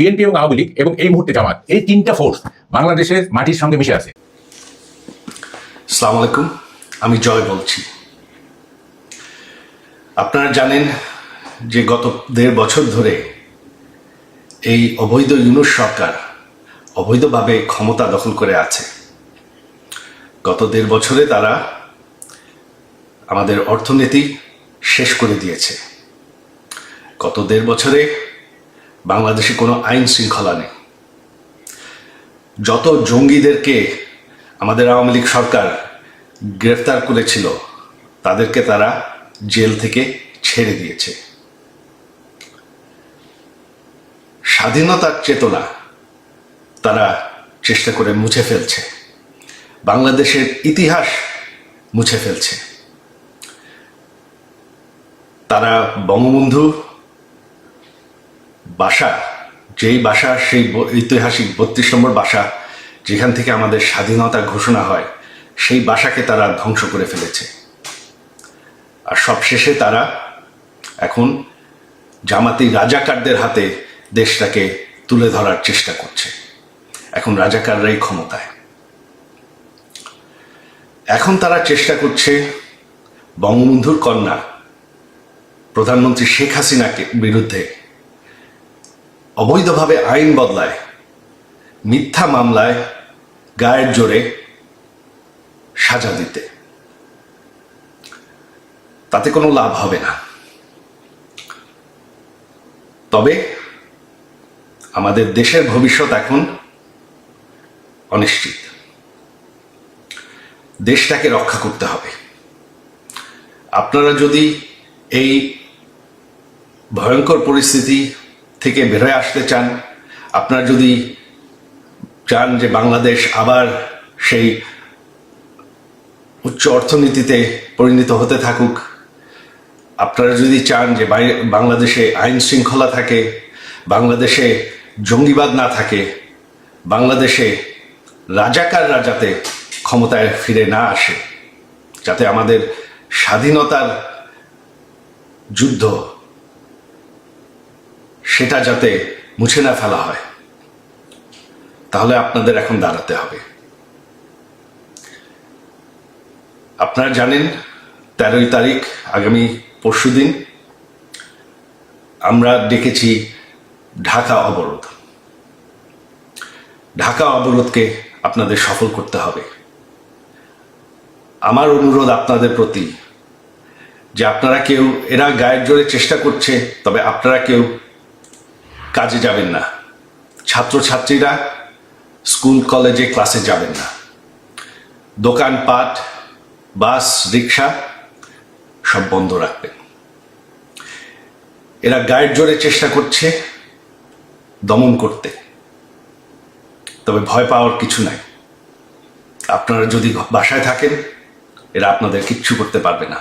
BNP এবং আওয়ামী লীগ এবং এই মুহূর্তে জামাত, এই তিনটা ফোর্স বাংলাদেশের মাটির সঙ্গে মিশে আছে। সালাম আলাইকুম আমি জয় বলছি। আপনারা জানেন যে গত দেড় বছর ধরে এই অবৈধ ইউনুস সরকার অবৈধভাবে ক্ষমতা দখল করে আছে। গত দেড় বছরে তারা আমাদের অর্থনীতি শেষ করে দিয়েছে। গত দেড় বছরে বাংলাদেশে কোনো আইন শৃঙ্খলা নেই। যত জঙ্গিদেরকে আমাদের আওয়ামী লীগ সরকার গ্রেফতার করেছিল, তাদেরকে তারা জেল থেকে ছেড়ে দিয়েছে। স্বাধীনতার চেতনা তারা চেষ্টা করে মুছে ফেলছে। বাংলাদেশের ইতিহাস মুছে ফেলছে। তারা বঙ্গবন্ধু বাসা, যেই বাসা সেই ঐতিহাসিক বত্রিশ নম্বর বাসা যেখান থেকে আমাদের স্বাধীনতা ঘোষণা হয়, সেই বাসাকে তারা ধ্বংস করে ফেলেছে। আর সবশেষে তারা এখন জামাতি রাজাকারদের হাতে দেশটাকে তুলে ধরার চেষ্টা করছে। এখন রাজাকাররাই ক্ষমতায়। এখন তারা চেষ্টা করছে বঙ্গবন্ধুর কন্যা, প্রধানমন্ত্রী শেখ হাসিনাকে বিরুদ্ধে অবৈধভাবে আইন বদলায়, মিথ্যা মামলায় গায়ের জোরে সাজা দিতে। তাতে কোনো লাভ হবে না। তবে আমাদের দেশের ভবিষ্যৎ এখন অনিশ্চিত। দেশটাকে রক্ষা করতে হবে। আপনারা যদি এই ভয়ঙ্কর পরিস্থিতি থেকে বেরোয় আসতে চান, আপনারা যদি চান যে বাংলাদেশ আবার সেই উচ্চ অর্থনীতিতে পরিণত হতে থাকুক, আপনারা যদি চান যে বাংলাদেশে আইন শৃঙ্খলা থাকে, বাংলাদেশে জঙ্গিবাদ না থাকে, বাংলাদেশে রাজাকাররা যাতে ক্ষমতায় ফিরে না আসে, যাতে আমাদের স্বাধীনতার যুদ্ধ সেটা যাতে মুছে না ফেলা হয়। তাহলে আপনাদের এখন দাঁড়াতে হবে। আপনারা জানেন, তেরোই তারিখ, আগামী পরশুদিন আমরা ডেকেছি ঢাকা অবরোধ। ঢাকা অবরোধকে আপনাদের সফল করতে হবে। আমার অনুরোধ আপনাদের প্রতি যে আপনারা কেউ, এরা গায়ের জোরে চেষ্টা করছে, তবে আপনারা কেউ কাজে যাবেন না। ছাত্রছাত্রীরা স্কুল, কলেজে ক্লাসে যাবেন না। দোকানপাট, বাস, রিক্সা সব বন্ধ রাখবেন। এরা গায়ের জোরে চেষ্টা করছে দমন করতে। তবে ভয় পাওয়ার কিছু নাই। আপনারা যদি বাসায় থাকেন, এরা আপনাদের কিচ্ছু করতে পারবে না।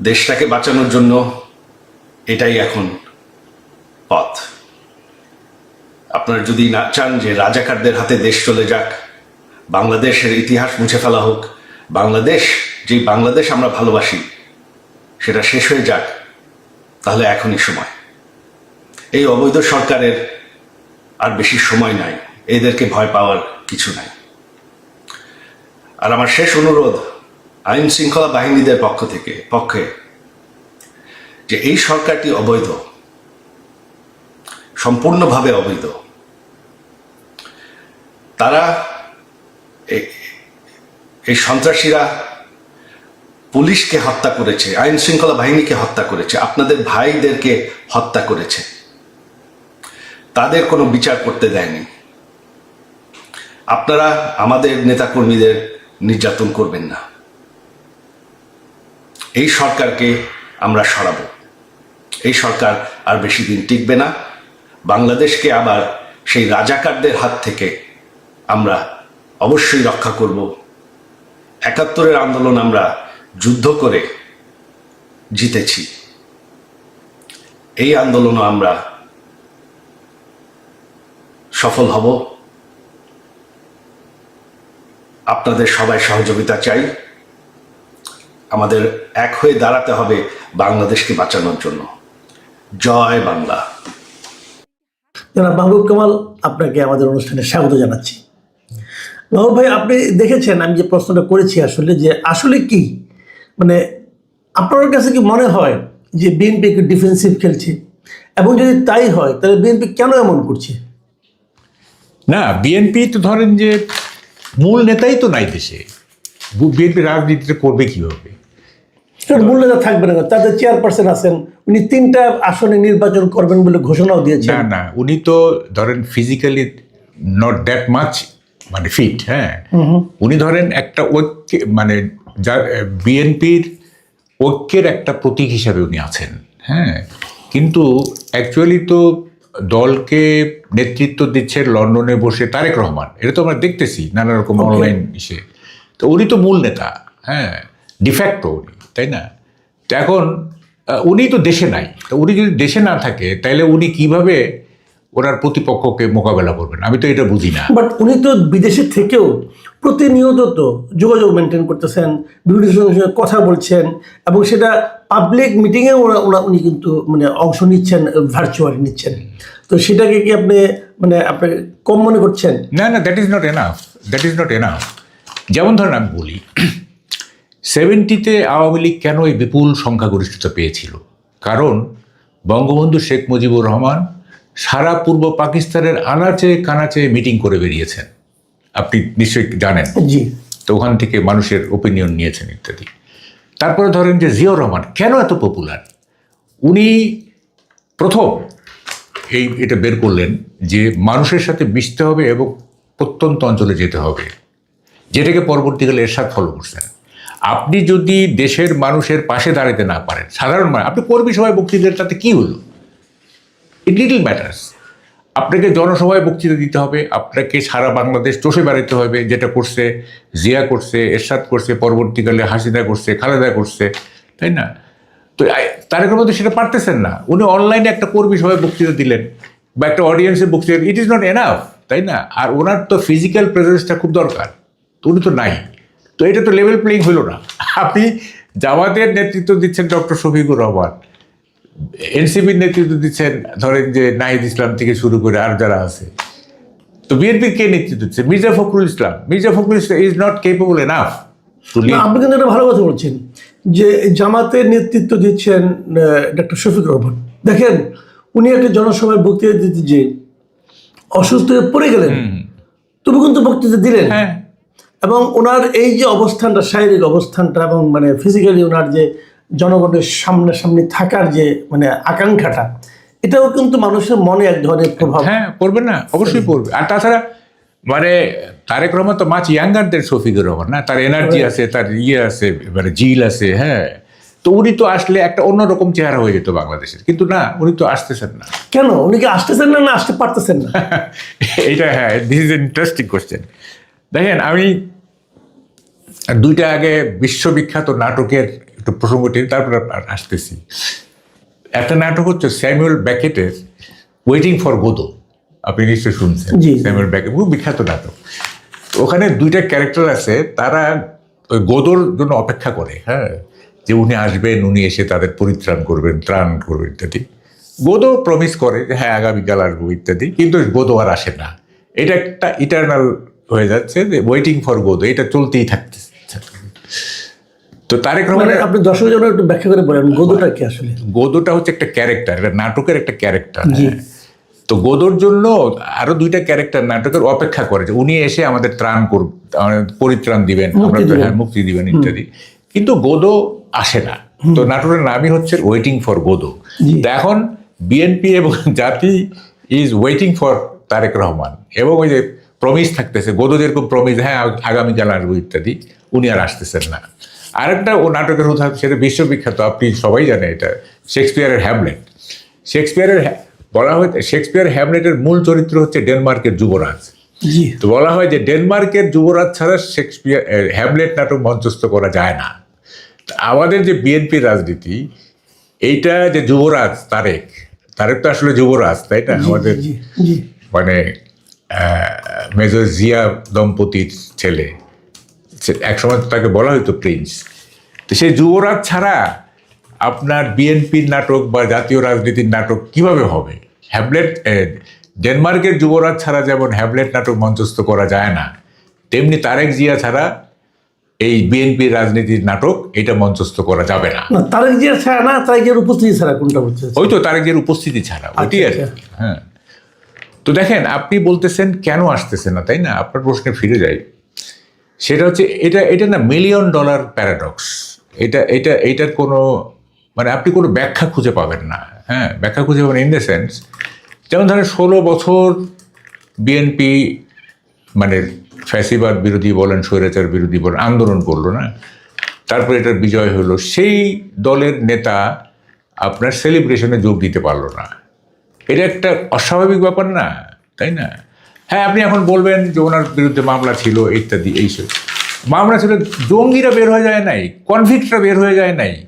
দেশটাকে বাঁচানোর জন্য এটাই এখন পথ। আপনারা যদি না চান যে রাজাকারদের হাতে দেশ চলে যাক, বাংলাদেশের ইতিহাস মুছে ফেলা হোক, বাংলাদেশ, যেই বাংলাদেশ আমরা ভালোবাসি, সেটা শেষ হয়ে যাক, তাহলে এখনই সময়। এই অবৈধ সরকারের আর বেশি সময় নাই, এদেরকে ভয় পাওয়ার কিছু নাই। আর আমার শেষ অনুরোধ আইন শৃঙ্খলা বাহিনীদের পক্ষ থেকে, পক্ষে যে এই সরকারটি অবৈধ, সম্পূর্ণভাবে অবৈধ, তারা এই সন্ত্রাসীরা পুলিশকে হত্যা করেছে, আইন শৃঙ্খলা বাহিনীকে হত্যা করেছে, আপনাদের ভাইদেরকে হত্যা করেছে। তাদের কোনো বিচার করতে দেয়নি। আপনারা আমাদের নেতাকর্মীদের নির্যাতন করবেন না। এই সরকারকে আমরা সরাবো। এই সরকার আর বেশি দিন টিকবে না। বাংলাদেশকে আবার সেই রাজাকারদের হাত থেকে আমরা অবশ্যই রক্ষা করব। একাত্তরের আন্দোলন আমরা যুদ্ধ করে জিতেছি। এই আন্দোলনও আমরা সফল হব। আপনাদের সবাই সহযোগিতা চাই। আমাদের এক হয়ে দাঁড়াতে হবে বাংলাদেশকে বাঁচানোর জন্য। জয় বাংলা। জনাব মাহবুব কামাল আপনাকে আমাদের অনুষ্ঠানে স্বাগত জানাচ্ছি। মাহবুব ভাই আপনি দেখেছেন আমি যে প্রশ্নটা করেছি আসলে যে আসলে কি? মানে আপনার কাছে কি মনে হয় যে বিএনপি একটু ডিফেন্সিভ খেলছে? এবং যদি তাই হয় তাহলে বিএনপি কেন এমন করছে? না বিএনপি তো ধরেন যে মূল নেতাই তো নাই দেশে। বিএনপি রাজনীতিটা করবে কীভাবে? থাকবে না। তাদের চেয়ারপারসন আছেন উনি তিনটা আসনে নির্বাচন করবেন বলে ঘোষণাও দিয়েছেন। না না উনি তো ধরেন ফিজিক্যালি নট দ্যাট মাচ মানে ফিট হ্যাঁ। উনি ধরেন একটা ঐক্য মানে যা বিএনপির ঐক্যের একটা প্রতীক হিসাবে উনি আছেন হ্যাঁ। কিন্তু অ্যাকচুয়ালি তো দলকে নেতৃত্ব দিচ্ছে লন্ডনে বসে তারেক রহমান। এটা তো আমরা দেখতেছি নানা রকম অনলাইন ইসে তো উনি তো মূল নেতা হ্যাঁ ডিফ্যাক্টো উনি। তাই না? তো এখন উনি তো দেশে নাই। তো উনি যদি দেশে না থাকে তাহলে উনি কীভাবে ওনার প্রতিপক্ষকে মোকাবেলা করবেন? আমি তো এটা বুঝি না। বাট উনি তো বিদেশে থেকেও প্রতিনিয়ত তো যোগাযোগ মেনটেন করতেছেন বিভিন্ন জনের সঙ্গে কথা বলছেন এবং সেটা পাবলিক মিটিংয়ে ওরা ওরা উনি কিন্তু মানে অংশ নিচ্ছেন ভার্চুয়ালি নিচ্ছেন। তো সেটাকে কি আপনি মানে আপনি কম মনে করছেন? না না that is not enough that is not enough যেমন ধরেন আমি বলি সেভেন্টিতে আওয়ামী লীগ কেন এই বিপুল সংখ্যাগরিষ্ঠতা পেয়েছিল? কারণ বঙ্গবন্ধু শেখ মুজিবুর রহমান সারা পূর্ব পাকিস্তানের আনাচে কানাচে মিটিং করে বেরিয়েছেন। আপনি নিশ্চয়ই জানেন। জি। তো ওখান থেকে মানুষের ওপিনিয়ন নিয়েছেন ইত্যাদি। তারপরে ধরেন যে জিয়াউর রহমান কেন এত পপুলার উনি প্রথম এই এটা বের করলেন যে মানুষের সাথে মিশতে হবে এবং প্রত্যন্ত অঞ্চলে যেতে হবে। যেটাকে পরবর্তীকালে এরশাদ ফলো করছেন। আপনি যদি দেশের মানুষের পাশে দাঁড়াতে না পারেন, সাধারণ মানুষ, আপনি কর্মী সভায় বক্তৃতার তাতে কী হলো? ইট লিটল ম্যাটার্স আপনাকে জনসভায় বক্তৃতা দিতে হবে, আপনাকে সারা বাংলাদেশ চষে বেড়াতে হবে, যেটা করছে জিয়া করছে, এরশাদ করছে, পরবর্তীকালে হাসিনা করছে, খালেদা করছে, তাই না? তো তারেকের মধ্যে সেটা পারতেছেন না। উনি অনলাইনে একটা কর্মী সভায় বক্তৃতা দিলেন, বা একটা অডিয়েন্সে বক্তৃতা ইট ইজ নট এনাফ তাই না? আর ওনার তো ফিজিক্যাল প্রেজেন্সটা খুব দরকার উনি তো নাই। তো এটা তো লেভেল প্লেইং হলো না। আপনি জামাতের নেতৃত্ব দিচ্ছেন ডক্টর শফিকুর রহমান এনসিপির নেতৃত্ব দিচ্ছেন ধরেন যে নাহিদ ইসলাম থেকে শুরু করে আর যারা আছে। তো বিএনপির কে নেতৃত্ব দিচ্ছে? Mirza Fakhrul Islam. Mirza Fakhrul Islam is not capable enough আপনি কিন্তু একটা ভালো কথা বলছেন যে জামাতের নেতৃত্ব দিচ্ছেন ডক্টর শফিক রহমান। দেখেন উনি একটা জনসভায় বক্তৃতা দিতে যে অসুস্থ হয়ে পড়ে গেলেন তবু কিন্তু বক্তৃতা দিলেন। হ্যাঁ। এবং ওনার এই যে অবস্থানটা শারীরিক অবস্থানটা এবং মানে ফিজিক্যালি ওনার যে জনগণের সামনাসামনি থাকার যে মানে আকাঙ্ক্ষাটা এটাও কিন্তু মানুষের মনে এক ধরনের প্রভাব হ্যাঁ পড়বে না অবশ্যই পড়বে। আর তাছাড়া মানে তারেক রহমান তো মাছ ইয়াঙ্গারদের শফিকুর রহমান না? তার এনার্জি আছে তার ইয়ে আছে মানে জিল আছে হ্যাঁ। তো উনি তো আসলে একটা অন্যরকম চেহারা হয়ে যেত বাংলাদেশের। কিন্তু না উনি তো আসতেছেন না। কেন? উনি কি আসতেছেন না না আসতে পারতেছেন না? এটা হ্যাঁ দিস ইজ ইন্টারেস্টিং কোশ্চেন দেখেন আমি দুইটা আগে বিশ্ববিখ্যাত নাটকের একটু প্রসঙ্গ টেনে তারপর আর আসতেছি। একটা নাটক হচ্ছে স্যামুয়েল ব্যাকেটের ওয়েটিং ফর গোদো আপনি নিশ্চয়ই শুনছেন। স্যামুয়েল ব্যাকেট খুব বিখ্যাত নাটক। ওখানে দুইটা ক্যারেক্টার আছে তারা ওই গোদোর জন্য অপেক্ষা করে হ্যাঁ? যে উনি আসবেন উনি এসে তাদের পরিত্রাণ করবেন ত্রাণ করবেন ইত্যাদি। গোদো প্রমিস করে যে হ্যাঁ আগামীকাল আসব ইত্যাদি কিন্তু গোদো আর আসে না। এটা একটা ইটার্নাল হয়ে যাচ্ছে যে ওয়েটিং ফর গোদো এটা চলতেই থাকতেছে। তো তারেক মানে রহমানের আপনি দর্শকের জন্য একটু ব্যাখ্যা করে বলেন গদুটা কি আসলে? গোদোটা হচ্ছে একটা ক্যারেক্টার এটা নাটকের একটা ক্যারেক্টার। তো গোদোর জন্য আরও দুইটা ক্যারেক্টার নাটকের অপেক্ষা করে যে উনি এসে আমাদের ত্রাণ করব পরিত্রাণ দিবেন আমরা হ্যাঁ মুক্তি দিবেন ইত্যাদি। কিন্তু গোদো আসে না। তো নাটকের নামই হচ্ছে ওয়েটিং ফর গোদো। এখন বিএনপি এবং জাতি is waiting for Tarique Rahman. এবং ওই যে প্রমিস থাকতেছে গোদো যেরকম প্রমিস হ্যাঁ আগামীকাল আসব ইত্যাদি উনি আর আসতেছেন না। আরেকটা ও নাটকের উদাহরণ সেটা বিশ্ববিখ্যাত আপনি সবাই জানেন এটা শেক্সপিয়ারের হ্যামলেট। শেক্সপিয়ারের বলা হয় শেক্সপিয়ার হ্যামলেটের মূল চরিত্র হচ্ছে ডেনমার্কের যুবরাজ। তো বলা হয় যে ডেনমার্কের যুবরাজ ছাড়া শেক্সপিয়ার হ্যামলেট নাটক মঞ্চস্থ করা যায় না। আমাদের যে বিএনপি রাজনীতি এইটা যে যুবরাজ তারেক তারেক তো আসলে যুবরাজ তাই না? আমাদের মানে মেজর জিয়া দম্পতির ছেলে। একসময় তো তাকে বলা হতো প্রিন্স তো সেই যুবরাজ ছাড়া আপনার বিএনপির নাটক বা জাতীয় রাজনীতির নাটক কীভাবে হবে? হ্যাবলেট ডেনমার্কের যুবরাজ ছাড়া যেমন হ্যাবলেট নাটক মঞ্চস্থ করা যায় না তেমনি তারেক জিয়া ছাড়া এই বিএনপি রাজনীতির নাটক এটা মঞ্চস্থ করা যাবে না। তারেক জিয়া ছাড়া না তারেক জিয়ার উপস্থিতি ছাড়া কোনটা বলছে ওই তো তারেক জিয়ার উপস্থিতি ছাড়া ওইটি আর আচ্ছা। হ্যাঁ। তো দেখেন আপনি বলতেছেন কেন আসতেছে না তাই না? আপনার প্রশ্নে ফিরে যাই। সেটা হচ্ছে, এটা এটা না মিলিয়ন ডলার প্যারাডক্স এটা এটা, এটার কোনো মানে আপনি কোনো ব্যাখ্যা খুঁজে পাবেন না। হ্যাঁ ব্যাখ্যা খুঁজে পাবেন ইন দ্য সেন্স যেমন ধরেন ষোলো বছর বিএনপি মানে ফ্যাসিবাদ বিরোধী বলেন, স্বৈরাচার বিরোধী বলেন, আন্দোলন করল, না? তারপরে এটার বিজয় হলো, সেই দলের নেতা আপনার সেলিব্রেশনে যোগ দিতে পারল না। এটা একটা অস্বাভাবিক ব্যাপার না, তাই না? হ্যাঁ আপনি এখন বলবেন যে ওনার বিরুদ্ধে মামলা ছিল, ইত্যাদি এইসব মামলা ছিল, জঙ্গিরা বের হয়ে যায় নাই কনভিক্টরা বের হয়ে যায় নাই।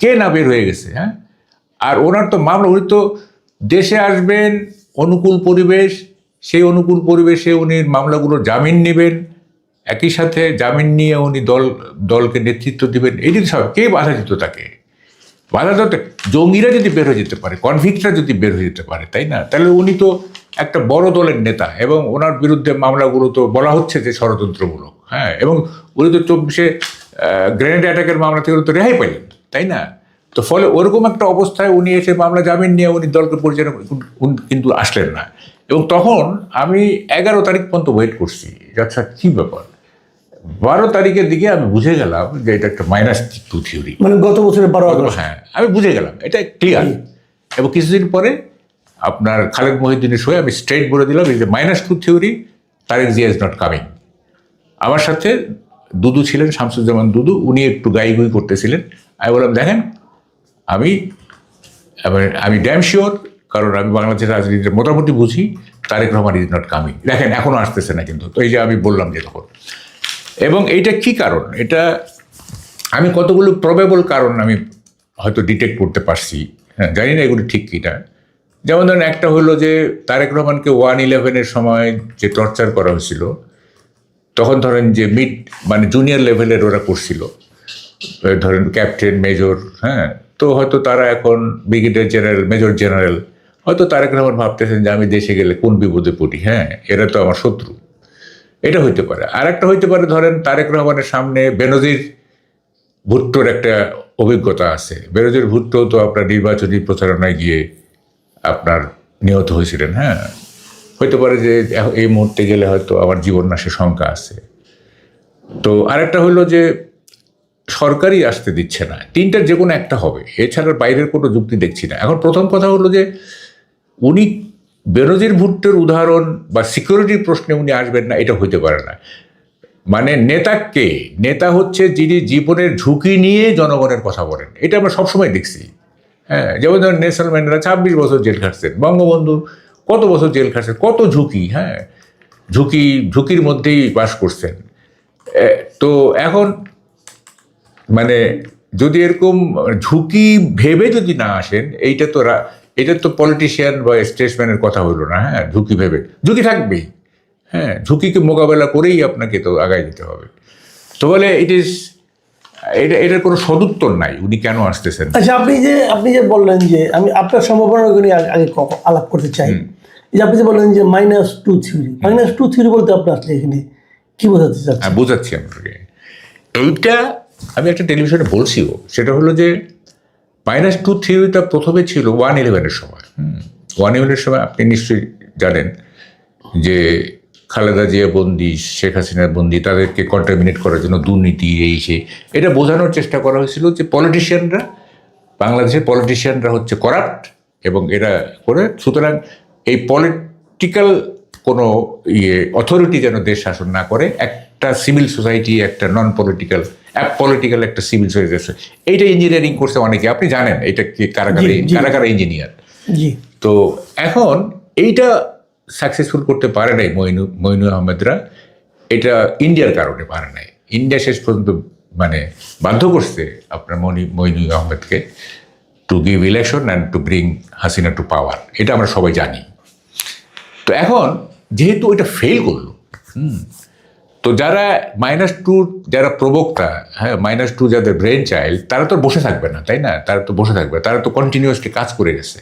কে না বের হয়ে গেছে হ্যাঁ? আর ওনার তো মামলা, উনি তো দেশে আসবেন, অনুকূল পরিবেশ, সেই অনুকূল পরিবেশে উনি মামলাগুলো জামিন নেবেন, একই সাথে জামিন নিয়ে উনি দল, দলকে নেতৃত্ব দিবেন এই যদি সব কে বাধা দিত তাকে? বাধা জঙ্গিরা যদি বের হয়ে যেতে পারে কনভিক্টরা যদি বের হয়ে যেতে পারে, তাই না? তাহলে উনি তো একটা বড় দলের নেতা এবং ওনার বিরুদ্ধে মামলাগুলো তো বলা হচ্ছে যে ষড়যন্ত্রমূলক হ্যাঁ? এবং উনি তো চব্বিশে গ্রেনেড অ্যাটাকের মামলা থেকে তো রেহাই পাইলেন, তাই না? তো ফলে ওরকম একটা অবস্থায় উনি এসে মামলা জামিন নিয়ে উনি দলকে পরিচালনা কিন্তু আসলেন না। এবং তখন আমি এগারো তারিখ পর্যন্ত ওয়েট করছি। আচ্ছা কী ব্যাপার? বারো তারিখের দিকে আমি বুঝে গেলাম যে এটা একটা মাইনাস টু থিওরি মানে গত বছরের বারো হ্যাঁ আমি বুঝে গেলাম এটা ক্লিয়ার এবং কিছুদিন পরে আপনার খালেদ মহিউদ্দিনের সঙ্গে আমি স্ট্রেট বলে দিলাম এই যে minus two theory Tarique Zia is not coming আমার সাথে দুদু ছিলেন শামসুজ্জামান দুদু উনি একটু গাইগুই করতেছিলেন। আমি বললাম দেখেন আমি আমি- আমি ড্যাম শিওর কারণ আমি বাংলাদেশের রাজনীতিতে মোটামুটি বুঝি Tarique Rahman is not coming দেখেন এখনও আসতেছে না কিন্তু। তো এই যে আমি বললাম যে তখন। এবং এইটা কি কারণ? এটা আমি কতগুলো প্রবেবল কারণ আমি হয়তো ডিটেক্ট করতে পারছি। হ্যাঁ জানি না এগুলো ঠিক কিনা। যেমন ধরেন একটা হলো যে তারেক রহমানকে ওয়ান ইলেভেনের সময় যে টর্চার করা হয়েছিল, তখন ধরেন যে মিড মানে জুনিয়র লেভেলের ওরা করছিল। ধরেন ক্যাপ্টেন মেজর হ্যাঁ তো হয়তো তারা এখন ব্রিগেডিয়ার জেনারেল মেজর জেনারেল হয়তো তারেক রহমান ভাবতেছেন যে আমি দেশে গেলে কোন বিপদে পড়ি? হ্যাঁ এরা তো আমার শত্রু। এটা হইতে পারে। আর একটা হইতে পারে, ধরেন তারেক রহমানের সামনে বেনজির ভুট্টোর একটা অভিজ্ঞতা আছে। বেনজির ভুট্টো তো আপনার নির্বাচনী প্রচারণায় গিয়ে আপনার নিহত হয়েছিলেন হ্যাঁ? হইতে পারে যে এই মুহূর্তে গেলে হয়তো আমার জীবন নাশে শঙ্কা আছে। তো আরেকটা হলো যে সরকারই আসতে দিচ্ছে না। তিনটার যে কোনো একটা হবে। এছাড়া বাইরের কোনো যুক্তি দেখছি না। এখন প্রথম কথা হলো যে উনি বেনজির ভুট্টোর উদাহরণ বা সিকিউরিটির প্রশ্নে উনি আসবেন না, এটা হতে পারে না। মানে নেতা কে? নেতা হচ্ছে যিনি জীবনের ঝুঁকি নিয়ে জনগণের কথা বলেন। এটা আমরা সবসময় দেখছি। হ্যাঁ যেমন ধরেন নেলসন ম্যান্ডেলা ছাব্বিশ বছর জেল খাটছেন, বঙ্গবন্ধু কত বছর জেল খাটছেন, কত ঝুঁকি হ্যাঁ ঝুঁকি, ঝুঁকির মধ্যেই বাস করছেন। তো এখন মানে যদি এরকম ঝুঁকি ভেবে যদি না আসেন, এইটা তো এটা তো পলিটিশিয়ান বা স্টেটসম্যানের কথা হলো না হ্যাঁ ঝুঁকি ভেবে। ঝুঁকি থাকবেই। হ্যাঁ ঝুঁকিকে মোকাবেলা করেই আপনাকে তো আগায় যেতে হবে। তো বলে ইট ইজ এটা এটার কোনো সদুত্তর নাই উনি কেন আসতেছেন? আচ্ছা আপনি যে আপনি যে বললেন যে আমি আপনার সম্ভাবনা আগে- আলাপ করতে চাই। যে আপনি যে বললেন যে minus two theory minus two theory বলতে আপনি আসলে এখানে কি বোঝাতে চাচ্ছেন? হ্যাঁ বোঝাচ্ছি আপনাকে। এইটা আমি একটা টেলিভিশনে বলছিও সেটা হলো যে মাইনাস টু থিওরিটা প্রথমে ছিল ওয়ান ইলেভেনের সময়। ওয়ান ইলেভেনের সময় আপনি নিশ্চয়ই জানেন যে খালেদা জিয়া বন্দি, শেখ হাসিনার বন্দি তাদেরকে কন্টামিনেট করার জন্য দুর্নীতি, এই সে এটা বোঝানোর চেষ্টা করা হয়েছিল যে পলিটিশিয়ানরা বাংলাদেশের পলিটিশিয়ানরা হচ্ছে করাপ্ট এবং এরা করে, সুতরাং এই পলিটিক্যাল কোনো ইয়ে অথরিটি যেন দেশ শাসন না করে একটা সিভিল সোসাইটি একটা নন পলিটিক্যাল অ্যাপ পলিটিক্যাল একটা সিভিল সোসাইটি আছে। এইটা ইঞ্জিনিয়ারিং করছে অনেকে আপনি জানেন এটা কি। কারা কারা ইঞ্জিনিয়ার তো এখন এইটা সাকসেসফুল করতে পারে নাই মইনু মইনু আহমেদরা। এটা ইন্ডিয়ার কারণে পারে নাই। ইন্ডিয়া শেষ পর্যন্ত মানে বাধ্য করছে আপনার মনি মইনু আহমেদকে to give election and to bring Hasina to power এটা আমরা সবাই জানি। তো এখন যেহেতু এটা ফেল করল হুম, তো যারা মাইনাস টু যারা প্রবক্তা হ্যাঁ মাইনাস টু যাদের ব্রেন চাইল্ড তারা তো বসে থাকবে না তাই না? তারা তো বসে থাকবে তারা তো কন্টিনিউয়াসলি কাজ করে গেছে।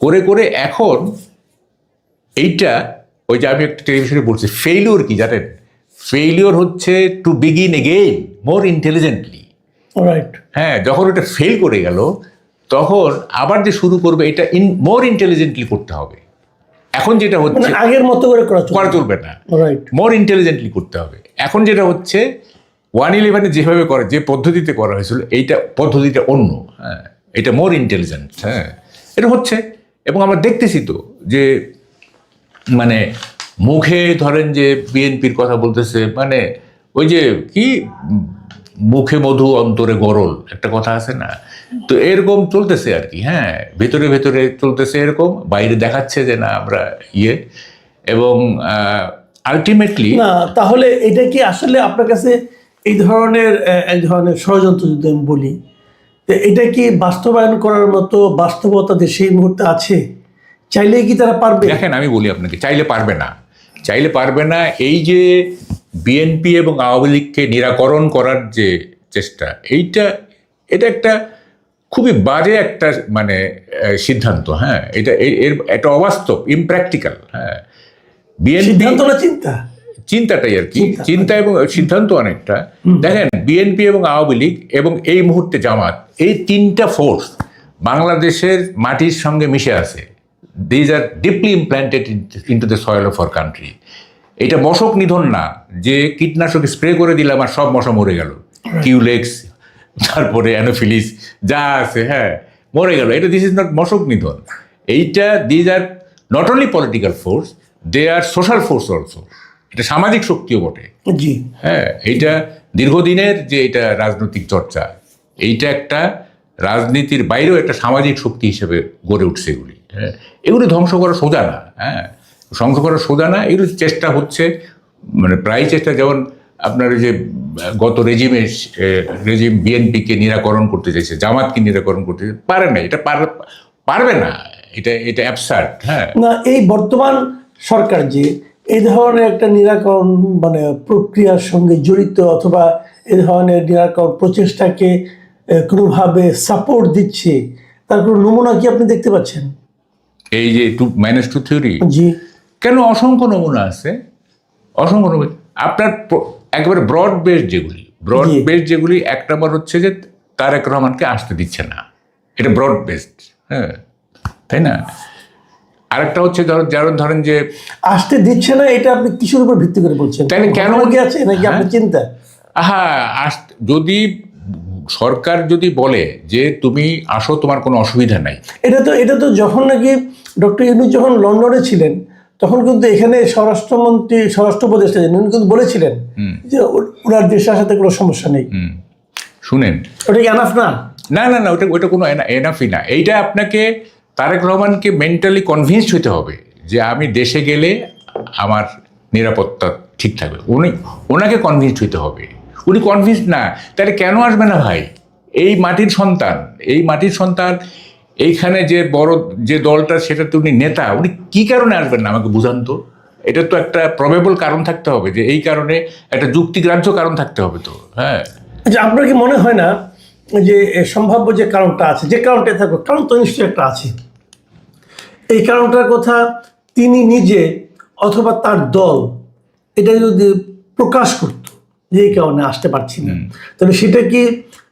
করে করে এখন এইটা ওই যে আমি একটা টেলিভিশনে বলছি ফেইলিওর কি জানেন? ফেইলিওর হচ্ছে to begin again more intelligently right হ্যাঁ যখন ওটা ফেল করে গেল তখন আবার যে শুরু করবে এটা ইন মোর ইন্টেলিজেন্টলি করতে হবে। এখন যেটা মানে হচ্ছে আগের মতো করে করা চলবে। না। রাইট মোর ইন্টেলিজেন্টলি করতে হবে। এখন যেটা হচ্ছে ওয়ান ইলেভেনে যেভাবে করে যে পদ্ধতিতে করা হয়েছিল এইটা পদ্ধতিটা অন্য। হ্যাঁ এটা মোর ইন্টেলিজেন্ট হ্যাঁ। এটা হচ্ছে এবং আমরা দেখতেছি তো যে মানে মুখে ধরেন যে বিএনপির কথা বলতেছে মানে ওই যে কি মুখে মধু অন্তরে গরল একটা কথা আছে না? তো এরকম চলতেছে আর কি হ্যাঁ? ভেতরে ভেতরে চলতেছে এরকম বাইরে দেখাচ্ছে যে না আমরা ইয়ে। এবং আলটিমেটলি না তাহলে এটা কি আসলে আপনার কাছে এই ধরনের এক ধরনের ষড়যন্ত্র যদি আমি বলি তো এটা কি বাস্তবায়ন করার মতো বাস্তবতা দেশে এই মুহূর্তে আছে? চাইলে কি তারা পারবে? দেখেন আমি বলি আপনাকে চাইলে পারবে না। চাইলে পারবে না এই যে বিএনপি এবং আওয়ামী লীগকে নিরাকরণ করার যে চেষ্টা এইটা এটা একটা খুবই বাজে একটা মানে সিদ্ধান্ত হ্যাঁ? এটা এর একটা অবাস্তব ইমপ্র্যাকটিক্যাল হ্যাঁ? বিএনপি চিন্তা? চিন্তাটাই আর কি। চিন্তা। চিন্তা এবং সিদ্ধান্ত অনেকটা। দেখেন বিএনপি এবং আওয়ামী লীগ এবং এই মুহূর্তে জামাত এই তিনটা ফোর্স বাংলাদেশের মাটির সঙ্গে মিশে আছে। These are deeply implanted into the soil of our country এটা মশক নিধন না যে কীটনাশক স্প্রে করে দিলাম আর সব মশা মরে গেল। কিউলেক্স তারপরে অ্যানোফিলিস যা আছে হ্যাঁ মরে গেল। এটা দিস ইজ নট মশক নিধন। এইটা these are not only political force they are social force also এটা সামাজিক শক্তিও বটে। জি। হ্যাঁ এইটা দীর্ঘদিনের যে এটা রাজনৈতিক চর্চা এইটা একটা রাজনীতির বাইরেও একটা সামাজিক শক্তি হিসেবে গড়ে উঠছে এগুলি। হ্যাঁ এগুলি ধ্বংস করা সোজা না। হ্যাঁ ধ্বংস করা সোজা না এগুলি চেষ্টা হচ্ছে মানে প্রায় চেষ্টা যেমন আপনার যে গত রেজিমে রেজিম বিএনপিকে নিরাকরণ করতে চাইছে জামাতকে নিরাকরণ করতে চাইছে পারে না এটা পার- পারবে না এটা এটা অ্যাবসার্ট হ্যাঁ। না এই বর্তমান সরকার যে এই ধরনের একটা নিরাকরণ মানে প্রক্রিয়ার সঙ্গে জড়িত অথবা এই ধরনের নিরাকরণ প্রচেষ্টাকে কোনোভাবে সাপোর্ট দিচ্ছে তার কোনো নমুনা কি আপনি দেখতে পাচ্ছেন? এই যে টু মাইনাস টু থিওরি জি। কেন অসংখ্য নমুনা আছে? অসংখ্য নমুনা। আপনার একেবারে ব্রড বেস যেগুলি ব্রড। বেস যেগুলি এক নম্বর হচ্ছে যে তারেক রহমানকে আসতে দিচ্ছে না। এটা ব্রড বেসড হ্যাঁ তাই না? আরেকটা হচ্ছে ধর- যেমন ধরেন যে আসতে দিচ্ছে না এটা আপনি কিসের উপর ভিত্তি করে বলছেন? তাহলে কেন- কি আছে? নাকি আপনার চিন্তা? হ্যাঁ আস যদি সরকার যদি বলে যে তুমি আসো তোমার কোনো অসুবিধা নাই। এটা তো এটা তো যখন নাকি ডক্টর ইউনুস যখন লন্ডনে ছিলেন তখন কিন্তু এখানে স্বরাষ্ট্রমন্ত্রী স্বরাষ্ট্র উপদেষ্টা উনি কিন্তু বলেছিলেন যে ওনার দেশের সাথে কোনো সমস্যা নেই। শুনেন। ওটা কি আনাফ না? না না না ওটা ওটা কোনো এনাফই না। এইটা আপনাকে তারেক রহমানকে মেন্টালি কনভিন্সড হতে হবে যে আমি দেশে গেলে আমার নিরাপত্তা ঠিক থাকবে। উনি ওনাকে কনভিন্সড হতে হবে। উনি কনভিন্সড না। তাহলে কেন আসবে না ভাই? এই মাটির সন্তান এই মাটির সন্তান এইখানে যে বড় যে দলটা সেটা তো উনি নেতা উনি কি কারণে আসবেন না আমাকে বুঝান তো? এটা তো একটা প্রবেবল কারণ থাকতে হবে যে এই কারণে একটা যুক্তিগ্রাহ্য কারণ থাকতে হবে তো হ্যাঁ। আচ্ছা আপনার কি মনে হয় না যে সম্ভাব্য যে কারণটা আছে যে কারণটা থাকুক কারণ তো নিশ্চয়ই একটা আছে। এই কারণটার কথা তিনি নিজে অথবা তার দল এটা যদি প্রকাশ করত যে এই কারণে আসতে পারছি না তাহলে সেটা কি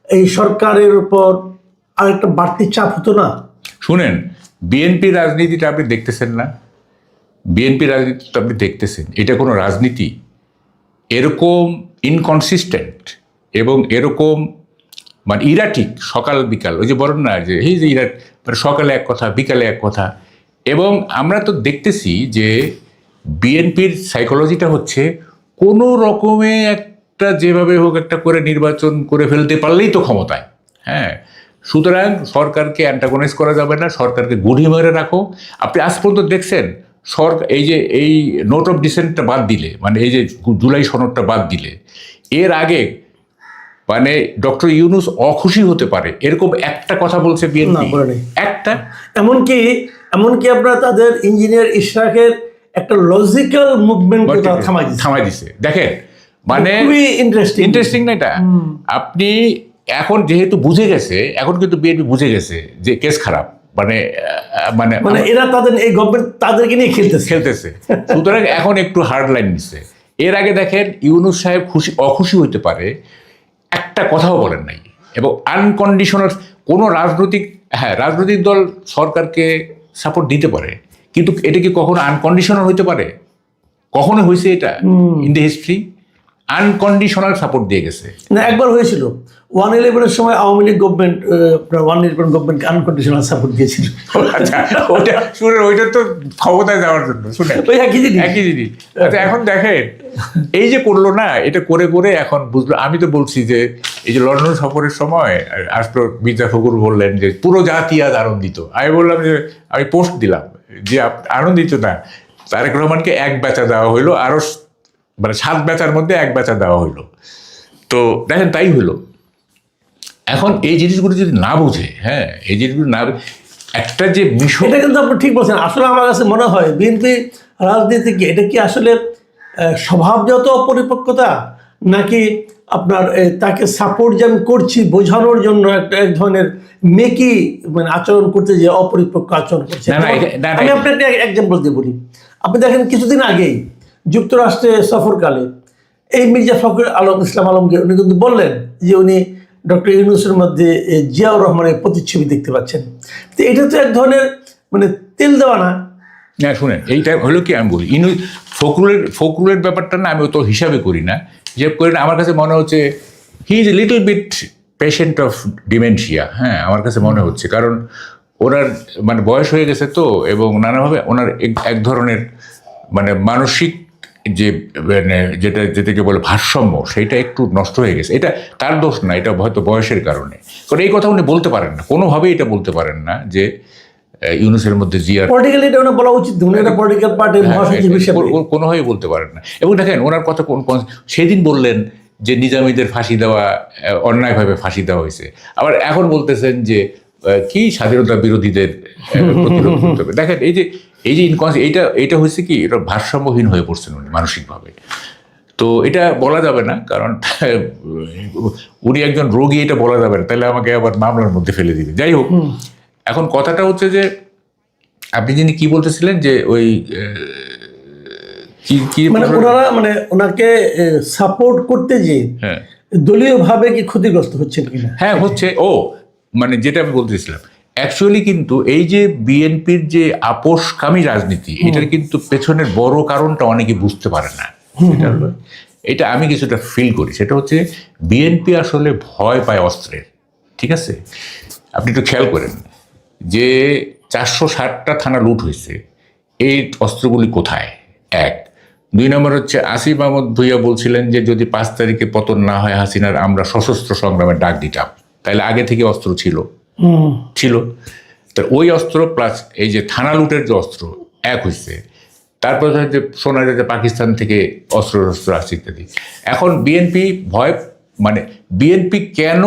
এই সরকারের উপর আরেকটা বাড়তি চাপ হতো না? শুনেন বিএনপি রাজনীতিটা আপনি দেখতেছেন না? বিএনপি রাজনীতিটা আপনি দেখতেছেন। এটা কোনো রাজনীতি। এরকম ইনকনসিস্টেন্ট এবং এরকম মানে ইরাটিক সকাল বিকাল। ওই যে বলেন না যে, এই যে ইরাট মানে সকালে এক কথা, বিকালে এক কথা। এবং আমরা তো দেখতেছি যে বিএনপির সাইকোলজিটা হচ্ছে কোনো রকমে একটা যেভাবে হোক একটা করে নির্বাচন করে ফেলতে পারলেই তো ক্ষমতায়। হ্যাঁ সুতরাং সরকারকে অ্যান্টাগনাইজ করা যাবে না সরকারকে গুড়ি মেরে রাখো। আপনি আজ পর্যন্ত দেখছেন সরকার এই যে এই নোট অফ ডিসেন্টটা বাদ দিলে মানে এই যে জুলাই সনদটা বাদ দিলে এর আগে মানে ডক্টর ইউনুস অখুশি হতে পারে এরকম একটা কথা বলছে বিএনপি। একটা? এমনকি এমনকি আপনারা তাদের ইঞ্জিনিয়ার ইশরাকের একটা লজিক্যাল মুভমেন্ট থামাই দিচ্ছে দিছে। দেখেন মানে ইন্টারেস্টিং ইন্টারেস্টিং না এটা? আপনি এখন যেহেতু বুঝে গেছে এখন কিন্তু বিএনপি বুঝে গেছে যে কেস খারাপ। মানে মানে মানে এরা তাদের এই গভর্নমেন্ট তাদেরকে নিয়ে খেলতেছে। খেলতেছে। সুতরাং এখন একটু হার্ড লাইন নিচ্ছে এর আগে দেখেন ইউনুস সাহেব খুশি অখুশি হইতে পারে একটা কথাও বলেন নাই। এবং আনকন্ডিশনাল কোনো রাজনৈতিক হ্যাঁ রাজনৈতিক দল সরকারকে সাপোর্ট দিতে পারে। কিন্তু এটা কি কখনো আনকন্ডিশনাল হইতে পারে? কখনো হয়েছে এটা in the history unconditional support দিয়ে গেছে। না একবার হয়েছিল। ওয়ান ইলেভেনের সময় Awami League government one eleven গভর্নমেন্টকে আনকন্ডিশনাল সাপোর্ট দিয়েছিল। আচ্ছা ওটা শুনে ওইটা তো ক্ষমতায় যাওয়ার জন্য শুনে ওই একই জিনিস। একই জিনিস। আচ্ছা এখন দেখেন এই যে করল না এটা করে করে এখন বুঝলো আমি তো বলছি যে এই যে লন্ডন সফরের সময় আসলো মির্জা ফখরুল বললেন যে পুরো জাতি আজ আনন্দিত। আমি বললাম যে আমি পোস্ট দিলাম যে আনন্দিত না। তারেক রহমানকে এক বেচা দেওয়া হইল আরও স- মানে সাত বেচার মধ্যে এক বেচা দেওয়া হইল। তো দেখেন তাই হইল। এখন এই জিনিসগুলো যদি না বুঝে হ্যাঁ এই জিনিসগুলো না একটা যে মিশন এটা কিন্তু আপনি ঠিক বলছেন। আসলে আমার কাছে মনে হয় বিএনপি রাজনীতি কি এটা কি আসলে স্বভাবজাত অপরিপক্কতা নাকি আপনার তাকে সাপোর্ট যে আমি করছি বোঝানোর জন্য একটা এক ধরনের মেকি মানে আচরণ করতে যে অপরিপক্ক আচরণ করছে? আমি আপনাকে এক্সাম্পল দিয়ে বলি। আপনি দেখেন কিছুদিন আগেই যুক্তরাষ্ট্রে সফরকালে এই মির্জা ফখরুল আলম, ইসলাম আলমকে উনি কিন্তু বললেন যে উনি ডক্টর ইউনুসের মধ্যে জিয়াউর রহমানের প্রতিচ্ছবি দেখতে পাচ্ছেন। তো এটা তো এক ধরনের মানে তেল দেওয়া না। না শুনেন, এইটা হলো কি আমি বলি ইনু ফকরুলের ফকরুলের ব্যাপারটা না আমি অত হিসাবে করি না। যে করি না আমার কাছে মনে হচ্ছে he is little bit patient of dementia হ্যাঁ আমার কাছে মনে হচ্ছে। কারণ ওনার মানে বয়স হয়ে গেছে তো, এবং নানাভাবে ওনার এক ধরনের মানে মানসিক যে মানে যেটা যেটাকে বলে ভারসাম্য সেটা একটু নষ্ট হয়ে গেছে। এটা তার দোষ না এটা হয়তো বয়সের কারণে। কারণ এই কথা উনি বলতে পারেন না। কোনোভাবেই এটা বলতে পারেন না যে ইউনুসের মধ্যে জিয়ার পলিটিক্যালি এটা বলা উচিত পলিটিক্যাল পার্টির মহাসচিব হিসেবে। ও- ও- কোনোভাবেই বলতে পারেন না। এবং দেখেন ওনার কথা কোন কোন- সেদিন বললেন যে নিজামীদের ফাঁসি দেওয়া অন্যায়ভাবে ফাঁসি দেওয়া হয়েছে। আবার এখন বলতেছেন যে কি স্বাধীনতা বিরোধীদের প্রতিরোধ করতে হবে? দেখেন এই যে এই যে ইনকনস এইটা এটা হয়েছে কি এটা ভারসাম্যহীন হয়ে পড়ছেন উনি মানসিকভাবে। তো এটা বলা যাবে না কারণ উনি একজন রোগী এটা বলা যাবে না। তাহলে আমাকে আবার মামলার মধ্যে ফেলে দিবে। যাই হোক এখন কথাটা হচ্ছে যে আপনি যিনি কি বলতেছিলেন যে ওই কি কি মানে ওনারা মানে ওনাকে সাপোর্ট করতে যে হ্যাঁ। দলীয়ভাবে কি ক্ষতিগ্রস্ত হচ্ছেন কিনা? হ্যাঁ হচ্ছে ও মানে যেটা আমি বলতেছিলাম অ্যাকচুয়ালি কিন্তু এই যে বিএনপির যে আপোষকামী রাজনীতি এটার কিন্তু পেছনের বড় কারণটা অনেকে বুঝতে পারে না। এটা হলো এটা আমি কিছুটা ফিল করি। সেটা হচ্ছে বিএনপি আসলে ভয় পায় অস্ত্রের। ঠিক আছে? আপনি একটু খেয়াল করেন যে চারশো ষাটটা থানা লুট হয়েছে। এই অস্ত্রগুলি কোথায়? এক। দুই নম্বর হচ্ছে আসিফ আহমদ ভুইয়া বলছিলেন যে যদি পাঁচ তারিখে পতন না হয় হাসিনার আমরা সশস্ত্র সংগ্রামের ডাক দিতাম। তাহলে আগে থেকে অস্ত্র ছিল। ছিল। তা ওই অস্ত্র প্লাস এই যে থানা লুটের যে অস্ত্র, এক হয়েছে তারপর হচ্ছে শোনা যায় যে পাকিস্তান থেকে অস্ত্র শস্ত্র আসছে ইত্যাদি। এখন বিএনপি ভয় মানে বিএনপি কেন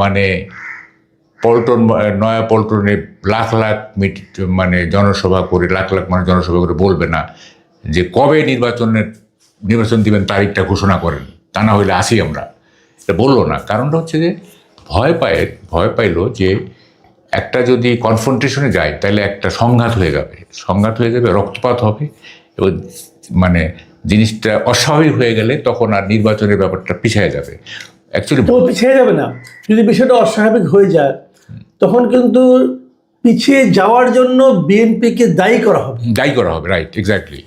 মানে পল্টন, নয়া পল্টনে লাখ লাখ মিট মানে জনসভা করে, লাখ লাখ মানুষ জনসভা করে বলবে না যে কবে নির্বাচনের, নির্বাচন দিবেন তারিখটা ঘোষণা করেন। তা না হইলে আসি আমরা। এটা বলল না। কারণটা হচ্ছে যে ভয় পায় ভয় পাইলো যে একটা যদি কনফ্রন্টেশনে যায় তাহলে একটা সংঘাত হয়ে যাবে। সংঘাত হয়ে যাবে রক্তপাত হবে এবং মানে জিনিসটা অস্বাভাবিক হয়ে গেলে তখন আর নির্বাচনের ব্যাপারটা পিছিয়ে যাবে। অ্যাকচুয়ালি তো পিছিয়ে যাবে না। যদি বিষয়টা অস্বাভাবিক হয়ে যায় তখন কিন্তু পিছিয়ে যাওয়ার জন্য বিএনপিকে দায়ী করা হবে। দায়ী করা হবে রাইট এক্স্যাক্টলি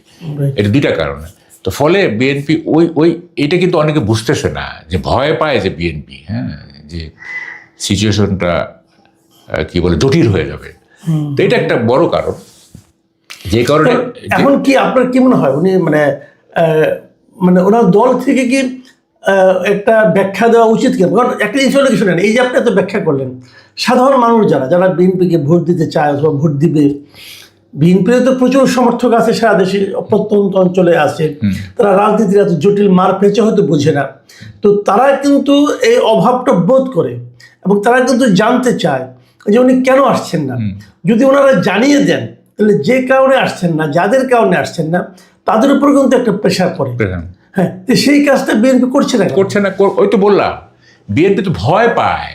এটা দুইটা কারণে। তো ফলে বিএনপি ওই ওই এটা কিন্তু অনেকে বুঝতেছে না যে ভয় পায় যে বিএনপি হ্যাঁ। যে সিচুয়েশনটা কি বলে জটিল হয়ে যাবে। তো এটা একটা বড় কারণ। যে কারণে এখন কি আপনার কি মনে হয়? উনি মানে মানে ওনার দল থেকে কি একটা ব্যাখ্যা দেওয়া উচিত কেন কারণ একটা জিনিস হলো কি শুনেন এই যে আপনি এত ব্যাখ্যা করলেন সাধারণ মানুষ যারা যারা বিএনপিকে ভোট দিতে চায় অথবা ভোট দিবে বিএনপির তো প্রচুর সমর্থক আছে সারা দেশে প্রত্যন্ত অঞ্চলে আছে। তারা রাজনীতির এত জটিল মার পেঁচে হয়তো বোঝে না। তো তারা কিন্তু এই অভাবটা বোধ করে এবং তারা কিন্তু জানতে চায় যে উনি কেন আসছেন না। যদি ওনারা জানিয়ে দেন তাহলে যে কারণে আসছেন না যাদের কারণে আসছেন না তাদের উপর কিন্তু একটা প্রেশার পড়ে। হ্যাঁ তো সেই কাজটা বিএনপি করছে না করছে না ওই তো বললাম বিএনপি তো ভয় পায়।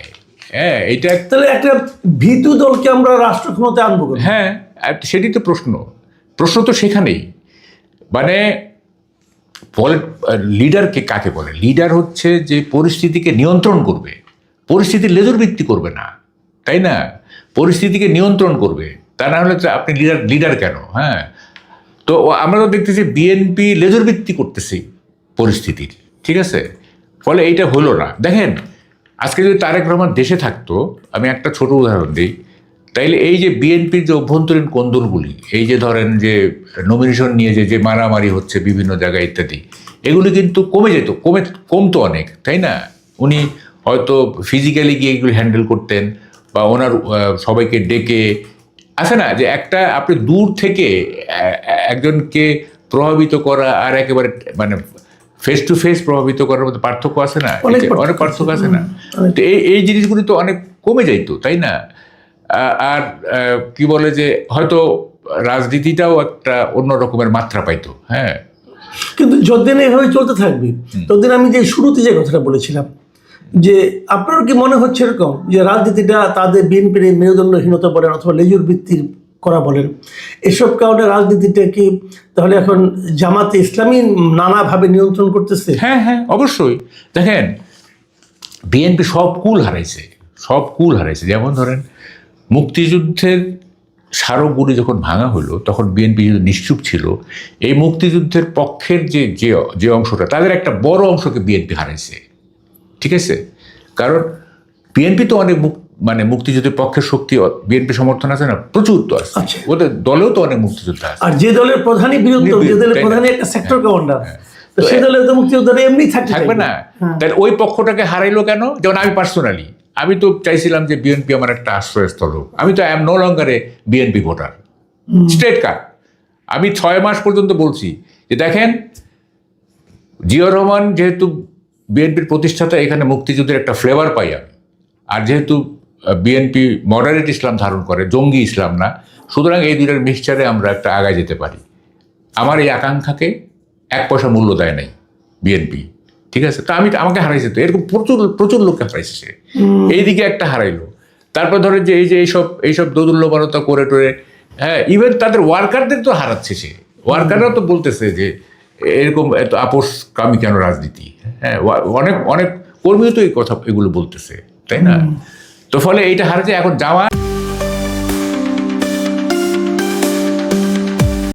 হ্যাঁ এটা তাহলে একটা ভীতু দলকে আমরা রাষ্ট্র ক্ষমতায় আনব? হ্যাঁ। সেটি তো প্রশ্ন। প্রশ্ন তো সেখানেই। মানে লিডারকে কাকে বলে? লিডার হচ্ছে যে পরিস্থিতিকে নিয়ন্ত্রণ করবে। পরিস্থিতির লেজুর ভিত্তি করবে না, তাই না? পরিস্থিতিকে নিয়ন্ত্রণ করবে। তা না হলে আপনি লিডার লিডার কেন? হ্যাঁ? তো আমরা তো দেখতেছি বিএনপি লেজুর ভিত্তি করতেছি পরিস্থিতির, ঠিক আছে? ফলে এইটা হলো না। দেখেন, আজকে যদি তারেক রহমান দেশে থাকতো, আমি একটা ছোট উদাহরণ দিই। তাইলে এই যে বিএনপির যে অভ্যন্তরীণ কোন্দলগুলি এই যে ধরেন যে নমিনেশন নিয়ে যে যে মারামারি হচ্ছে বিভিন্ন জায়গায় ইত্যাদি এগুলি কিন্তু কমে যেত কমে কমতো অনেক তাই না? উনি হয়তো ফিজিক্যালি গিয়ে এগুলি হ্যান্ডেল করতেন বা ওনার সবাইকে ডেকে আছে না? যে একটা আপনি দূর থেকে একজনকে প্রভাবিত করা আর একেবারে মানে ফেস টু ফেস প্রভাবিত করার মধ্যে পার্থক্য আছে না? অনেক পার্থক্য। আছে না? তো এই এই জিনিসগুলি তো অনেক কমে যাইতো তাই না? আর কি বলে যে হয়তো রাজনীতিটাও একটা অন্য রকমের মাত্রা পাইতো হ্যাঁ। কিন্তু যতদিন এভাবে চলতে থাকবে ততদিন আমি যে শুরুতে যে কথাটা বলেছিলাম যে আপনার কি মনে হচ্ছে এরকম যে রাজনীতিটা তাদের বিএনপির মেরুদণ্ডহীনতা বলেন অথবা লেজুর বৃত্তির করা বলেন এসব কারণে রাজনীতিটা কি তাহলে এখন জামাতে ইসলামী নানাভাবে নিয়ন্ত্রণ করতেছে? হ্যাঁ হ্যাঁ অবশ্যই। দেখেন বিএনপি সব কুল হারাইছে সব কুল হারাইছে। যেমন ধরেন মুক্তিযুদ্ধের স্মারকগুলি যখন ভাঙা হলো তখন বিএনপি যদি নিশ্চুপ ছিল এই মুক্তিযুদ্ধের পক্ষের যে যে অংশটা তাদের একটা বড় অংশকে বিএনপি হারাইছে। ঠিক আছে? কারণ বিএনপি তো অনেক মানে মুক্তিযুদ্ধের পক্ষের শক্তি বিএনপি সমর্থন আছে না? প্রচুর তো আছে। আচ্ছা। ওদের দলেও তো অনেক মুক্তিযোদ্ধা আছে। আর যে দলের প্রধানই বিরুদ্ধ যে দলের প্রধানই একটা সেক্টর কমান্ডার তো সে দলের তো মুক্তিযোদ্ধারা এমনি থাকবে না। তাহলে ওই পক্ষটাকে হারাইলো কেন? যেমন আমি পার্সোনালি আমি তো চাইছিলাম যে বিএনপি আমার একটা আশ্রয়স্থল হোক। আমি তো আই এম নো লঙ্গারে বিএনপি ভোটার স্টেট কার্ড আমি ছয় মাস পর্যন্ত বলছি যে দেখেন জিয়র রহমান যেহেতু বিএনপির প্রতিষ্ঠাতা এখানে মুক্তিযুদ্ধের একটা ফ্লেভার পাই আমি। আর যেহেতু বিএনপি মডারেট ইসলাম ধারণ করে জঙ্গি ইসলাম না সুতরাং এই দুইটার মিক্সচারে আমরা একটা আগায় যেতে পারি। আমার এই আকাঙ্ক্ষাকে এক পয়সা মূল্য দেয় নাই বিএনপি ঠিক আছে? তো আমি আমাকে হারাইছে তো। এরকম প্রচুর প্রচুর লোককে হারাইছে সে। এইদিকে একটা হারাইলো। তারপর ধরেন যে এই যে এইসব এইসব দোদুল্যমানতা করে টোরে হ্যাঁ ইভেন তাদের ওয়ার্কারদের তো হারাচ্ছে সে। ওয়ার্কাররাও তো বলতেছে যে এরকম এত আপোষ কামি কেন রাজনীতি? হ্যাঁ অনেক অনেক কর্মীও তো এই কথা এগুলো বলতেছে। তাই না? তো ফলে এইটা হারাচ্ছে। এখন জামা